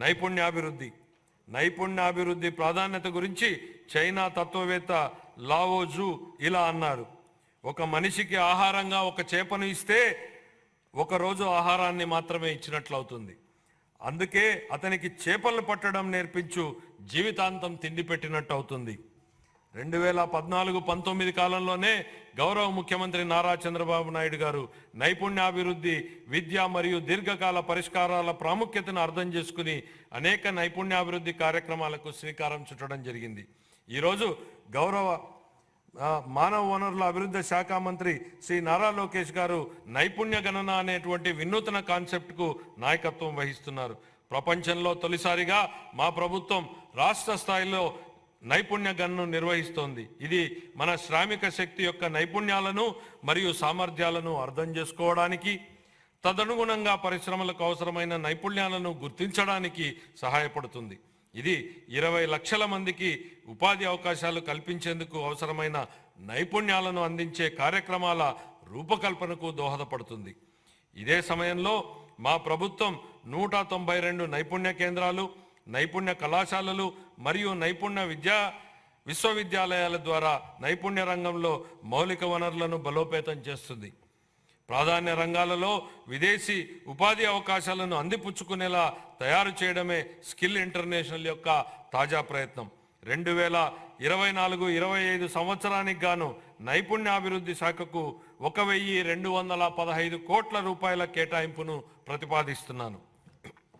నైపుణ్యాభివృద్ధి. నైపుణ్యాభివృద్ధి ప్రాధాన్యత గురించి చైనా తత్వవేత్త లావోజు ఇలా అన్నారు. ఒక మనిషికి ఆహారంగా ఒక చేపను ఇస్తే ఒకరోజు ఆహారాన్ని మాత్రమే ఇచ్చినట్లు అవుతుంది అందుకే అతనికి చేపలను పట్టడం నేర్పించు జీవితాంతం తిండి పెట్టినట్టు అవుతుంది రెండు వేల పద్నాలుగు పంతొమ్మిది కాలంలోనే గౌరవ ముఖ్యమంత్రి నారా చంద్రబాబు నాయుడు గారు నైపుణ్యాభివృద్ధి విద్య మరియు దీర్ఘకాల పరిష్కారాల ప్రాముఖ్యతను అర్థం చేసుకుని అనేక నైపుణ్యాభివృద్ధి కార్యక్రమాలకు శ్రీకారం చుట్టడం జరిగింది. ఈరోజు గౌరవ మానవ వనరుల అభివృద్ధి శాఖ మంత్రి శ్రీ నారా లోకేష్ గారు నైపుణ్య గణన అనేటువంటి వినూతన కాన్సెప్ట్కు నాయకత్వం వహిస్తున్నారు. ప్రపంచంలో తొలిసారిగా మా ప్రభుత్వం రాష్ట్ర స్థాయిలో నైపుణ్య గణను నిర్వహిస్తోంది. ఇది మన శ్రామిక శక్తి యొక్క నైపుణ్యాలను మరియు సామర్థ్యాలను అర్థం చేసుకోవడానికి తదనుగుణంగా పరిశ్రమలకు అవసరమైన నైపుణ్యాలను గుర్తించడానికి సహాయపడుతుంది. ఇది ఇరవై లక్షల మందికి ఉపాధి అవకాశాలు కల్పించేందుకు అవసరమైన నైపుణ్యాలను అందించే కార్యక్రమాల రూపకల్పనకు దోహదపడుతుంది. ఇదే సమయంలో మా ప్రభుత్వం నూట తొంభై రెండు నైపుణ్య కేంద్రాలు నైపుణ్య కళాశాలలు మరియు నైపుణ్య విద్యా విశ్వవిద్యాలయాల ద్వారా నైపుణ్య రంగంలో మౌలిక వనరులను బలోపేతం చేస్తుంది. ప్రాధాన్య రంగాలలో విదేశీ ఉపాధి అవకాశాలను అందిపుచ్చుకునేలా తయారు చేయడమే స్కిల్ ఇంటర్నేషనల్ యొక్క తాజా ప్రయత్నం. రెండు వేల ఇరవై నాలుగు ఇరవై ఐదు సంవత్సరానికి గాను నైపుణ్యాభివృద్ధి శాఖకు ఒక వెయ్యి రెండు వందల పదహైదు కోట్ల రూపాయల కేటాయింపును ప్రతిపాదిస్తున్నాను.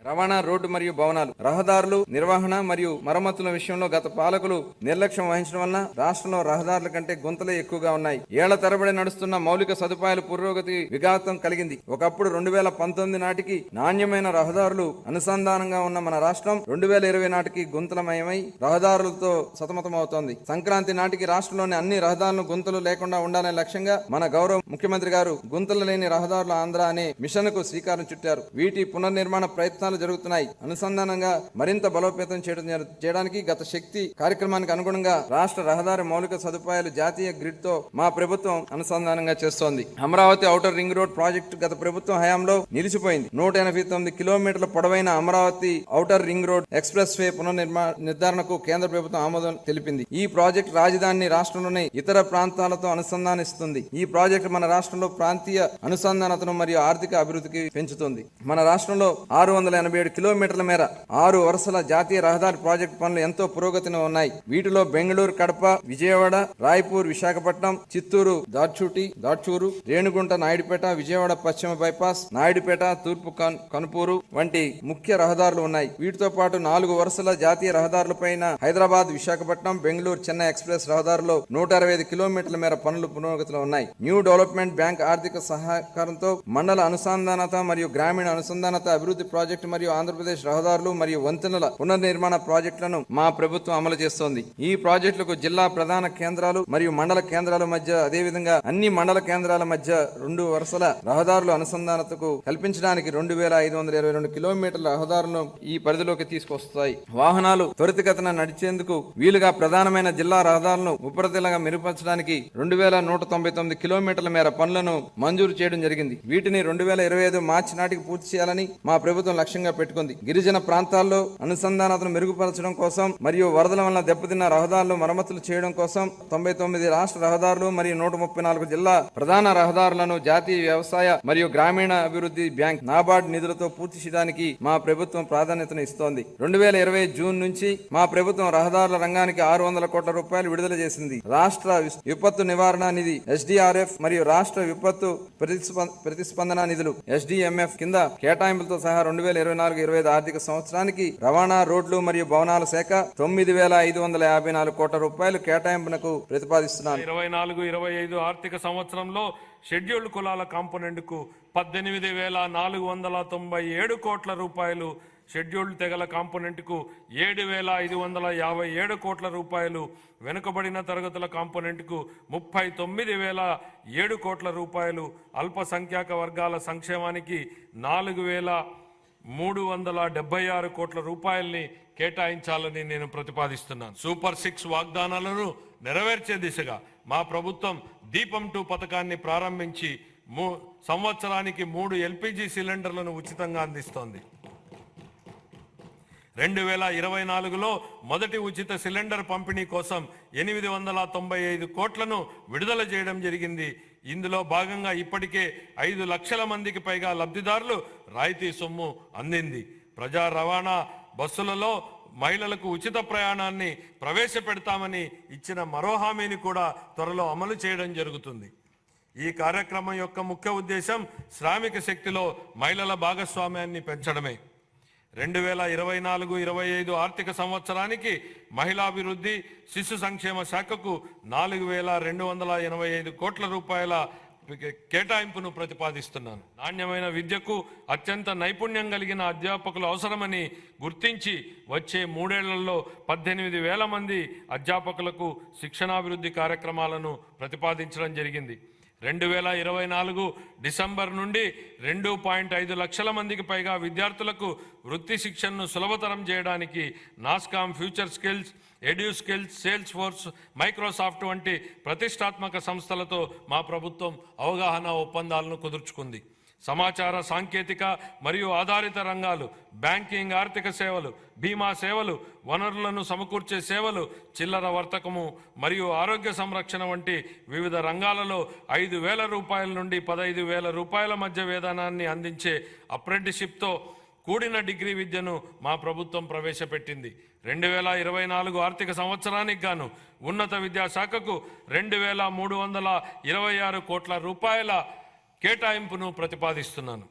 రవాణా రోడ్డు మరియు భవనాలు రహదారులు నిర్వహణ మరియు మరమ్మతుల విషయంలో గత పాలకులు నిర్లక్ష్యం వహించడం వలన రాష్ట్రంలో రహదారుల కంటే గుంతలే ఎక్కువగా ఉన్నాయి. ఏళ్ళ తరబడి నడుస్తున్న మౌలిక సదుపాయాల పురోగతి విఘాతం కలిగింది. ఒకప్పుడు రెండు వేల పంతొమ్మిది నాటికి నాణ్యమైన రహదారులు అనుసంధానంగా ఉన్న మన రాష్ట్రం రెండు వేల ఇరవై నాటికి గుంతలమయమై రహదారులతో సతమతమవుతోంది. సంక్రాంతి నాటికి రాష్ట్రంలోని అన్ని రహదారులను గుంతలు లేకుండా ఉండాలనే లక్ష్యంగా మన గౌరవ ముఖ్యమంత్రి గారు గుంతలు లేని రహదారుల ఆంధ్ర అనే మిషన్కు శ్రీకారం చుట్టారు. వీటి పునర్నిర్మాణ ప్రయత్నాలు జరుగుతున్నాయి. అనుసంధానంగా మరింత బలోపేతం చేయడం చేయడానికి గత శక్తి కార్యక్రమానికి అనుగుణంగా రాష్ట్ర రహదారి మౌలిక సదుపాయాలు జాతీయ గ్రిడ్తో మా ప్రభుత్వం అనుసంధానంగా చేస్తోంది. Amaravati outer ring road project గత ప్రభుత్వం హయాంలో నిలిచిపోయింది. నూట ఎనభై తొమ్మిది కిలోమీటర్ల పొడవైన Amaravati outer ring road expressway పునర్నిర్మా నిర్ధారణకు కేంద్ర ప్రభుత్వం ఆమోదం తెలిపింది. ఈ ప్రాజెక్టు రాజధానిని రాష్ట్రంలోని ఇతర ప్రాంతాలతో అనుసంధానిస్తుంది. ఈ ప్రాజెక్టు మన రాష్ట్రంలో ప్రాంతీయ అనుసంధానతను మరియు ఆర్థిక అభివృద్ధికి పెంచుతుంది. మన రాష్ట్రంలో ఆరు వందల ఎనభై ఏడు కిలోమీటర్ల మేర ఆరు వరుసల జాతీయ రహదారి ప్రాజెక్టు పనులు ఎంతో పురోగతిని ఉన్నాయి. వీటిలో బెంగళూరు కడప విజయవాడ రాయ్పూర్ విశాఖపట్నం చిత్తూరు దార్చూటి దార్చూరు రేణుగుంట నాయుడుపేట విజయవాడ పశ్చిమ బైపాస్ నాయుడుపేట తూర్పు కనుపూరు వంటి ముఖ్య రహదారులు ఉన్నాయి. వీటితో పాటు నాలుగు వరుసల జాతీయ రహదారులపైన హైదరాబాద్ విశాఖపట్నం బెంగళూరు చెన్నై ఎక్స్ప్రెస్ రహదారులో నూట అరవై ఐదు కిలోమీటర్ల మేర పనులు పురోగతిలో ఉన్నాయి. న్యూ డెవలప్మెంట్ బ్యాంక్ ఆర్థిక సహకారంతో మండల అనుసంధానత మరియు గ్రామీణ అనుసంధానత అభివృద్ధి ప్రాజెక్టు మరియు ఆంధ్రప్రదేశ్ రహదారులు మరియు వంతెనల పునర్నిర్మాణ ప్రాజెక్టులను మా ప్రభుత్వం అమలు చేస్తోంది. ఈ ప్రాజెక్టులకు జిల్లా ప్రధాన కేంద్రాలు మరియు మండల కేంద్రాల మధ్య అదేవిధంగా అన్ని మండల కేంద్రాల మధ్య రెండు వరుసల రహదారుల అనుసంధానతకు కల్పించడానికి రెండు వేల ఐదు వందల ఇరవై రెండు కిలోమీటర్ల రహదారులను ఈ పరిధిలోకి తీసుకొస్తాయి. వాహనాలు త్వరితగతన నడిచేందుకు వీలుగా ప్రధానమైన జిల్లా రహదారులను ఉపరితలంగా మెరుగుపరచడానికి రెండు వేల నూట తొంభై తొమ్మిది కిలోమీటర్ల మేర పనులను మంజూరు చేయడం జరిగింది. వీటిని రెండు వేల ఇరవై ఐదు మార్చి నాటికి పూర్తి చేయాలని మా ప్రభుత్వం లక్ష్యం లక్ష్యంగా పెట్టుకుంది. గిరిజన ప్రాంతాల్లో అనుసంధానతను మెరుగుపరచడం కోసం మరియు వరదల వల్ల దెబ్బతిన్న రహదారులు మరమ్మతులు చేయడం కోసం తొంభై తొమ్మిది రాష్ట్ర రహదారులు మరియు నూట ముప్పై నాలుగు జిల్లా ప్రధాన రహదారులను జాతీయ వ్యవసాయ మరియు గ్రామీణ అభివృద్ధి బ్యాంక్ నాబార్డ్ నిధులతో పూర్తి చేయడానికి మా ప్రభుత్వం ప్రాధాన్యతను ఇస్తోంది. రెండు వేల ఇరవై జూన్ నుంచి మా ప్రభుత్వం రహదారుల రంగానికి ఆరు వందల కోట్ల రూపాయలు విడుదల చేసింది. రాష్ట్ర విపత్తు నివారణ నిధి ఎస్డిఆర్ఎఫ్ మరియు రాష్ట్ర విపత్తు ప్రతిస్ప- ప్రతిస్పందన నిధులు ఎస్డిఎంఎఫ్ కింద కేటాయింపులతో సహా రెండు వేల ఇరవై నాలుగు ఇరవై ఐదు ఆర్థిక సంవత్సరానికి రవాణా రోడ్లు మరియు భవనాల శాఖ తొమ్మిది వేల ఐదు వందల యాభై నాలుగు కోట్ల రూపాయలు కేటాయింపునకు ప్రతిపాదిస్తున్నాను. ఇరవై నాలుగు ఇరవై ఐదు ఆర్థిక సంవత్సరంలో షెడ్యూల్డ్ కులాల కాంపోనెంట్కు పద్దెనిమిది వేల నాలుగు వందల తొంభై ఏడు కోట్ల రూపాయలు షెడ్యూల్డ్ తెగల కాంపోనెంట్కు ఏడు వేల ఐదు వందల యాభై ఏడు కోట్ల రూపాయలు వెనుకబడిన తరగతుల కాంపోనెంట్కు ముప్పై తొమ్మిది వేల ఏడు కోట్ల రూపాయలు అల్పసంఖ్యాక వర్గాల సంక్షేమానికి నాలుగు వేల మూడు వందల డెబ్బై ఆరు కోట్ల రూపాయల్ని కేటాయించాలని నేను ప్రతిపాదిస్తున్నాను. సూపర్ సిక్స్ వాగ్దానాలను నెరవేర్చే దిశగా మా ప్రభుత్వం దీపం టూ పథకాన్ని ప్రారంభించి మూ సంవత్సరానికి మూడు ఎల్పిజి సిలిండర్లను ఉచితంగా అందిస్తోంది. రెండు వేల ఇరవై నాలుగులో మొదటి ఉచిత సిలిండర్ పంపిణీ కోసం ఎనిమిది వందల తొంభై ఐదు కోట్లను విడుదల చేయడం జరిగింది. ఇందులో భాగంగా ఇప్పటికే ఐదు లక్షల మందికి పైగా లబ్ధిదారులు రాయితీ సొమ్ము అందింది. ప్రజా రవాణా బస్సులలో మహిళలకు ఉచిత ప్రయాణాన్ని ప్రవేశపెడతామని ఇచ్చిన మరో హామీని కూడా త్వరలో అమలు చేయడం జరుగుతుంది. ఈ కార్యక్రమం యొక్క ముఖ్య ఉద్దేశం శ్రామిక శక్తిలో మహిళల భాగస్వామ్యాన్ని పెంచడమే. రెండు వేల ఇరవై నాలుగు ఇరవై ఐదు ఆర్థిక సంవత్సరానికి మహిళాభివృద్ధి శిశు సంక్షేమ శాఖకు నాలుగు వేల రెండు వందల ఎనభై ఐదు కోట్ల రూపాయల కేటాయింపును ప్రతిపాదిస్తున్నాను. నాణ్యమైన విద్యకు అత్యంత నైపుణ్యం కలిగిన అధ్యాపకులు అవసరమని గుర్తించి వచ్చే మూడేళ్ళలో పద్దెనిమిది వేల మంది అధ్యాపకులకు శిక్షణాభివృద్ధి కార్యక్రమాలను ప్రతిపాదించడం జరిగింది. రెండు వేల ఇరవై నాలుగు డిసెంబర్ నుండి రెండు పాయింట్ ఐదు లక్షల మందికి పైగా విద్యార్థులకు వృత్తి శిక్షణను సులభతరం చేయడానికి NASSCOM future skills EduSkills Salesforce Microsoft వంటి ప్రతిష్టాత్మక సంస్థలతో మా ప్రభుత్వం అవగాహన ఒప్పందాలను కుదుర్చుకుంది. సమాచార సాంకేతిక మరియు ఆధారిత రంగాలు బ్యాంకింగ్ ఆర్థిక సేవలు బీమా సేవలు వనరులను సమకూర్చే సేవలు చిల్లర వర్తకము మరియు ఆరోగ్య సంరక్షణ వంటి వివిధ రంగాలలో ఐదు వేల రూపాయల నుండి పదహైదు వేల రూపాయల మధ్య వేతనాన్ని అందించే అప్రెంటిషిప్తో కూడిన డిగ్రీ విద్యను మా ప్రభుత్వం ప్రవేశపెట్టింది. రెండు వేల ఇరవై నాలుగు ఆర్థిక సంవత్సరానికి గాను ఉన్నత విద్యాశాఖకు రెండు వేల మూడు వందల ఇరవై ఆరు కోట్ల రూపాయల కేటాయింపును ప్రతిపాదిస్తున్నాను.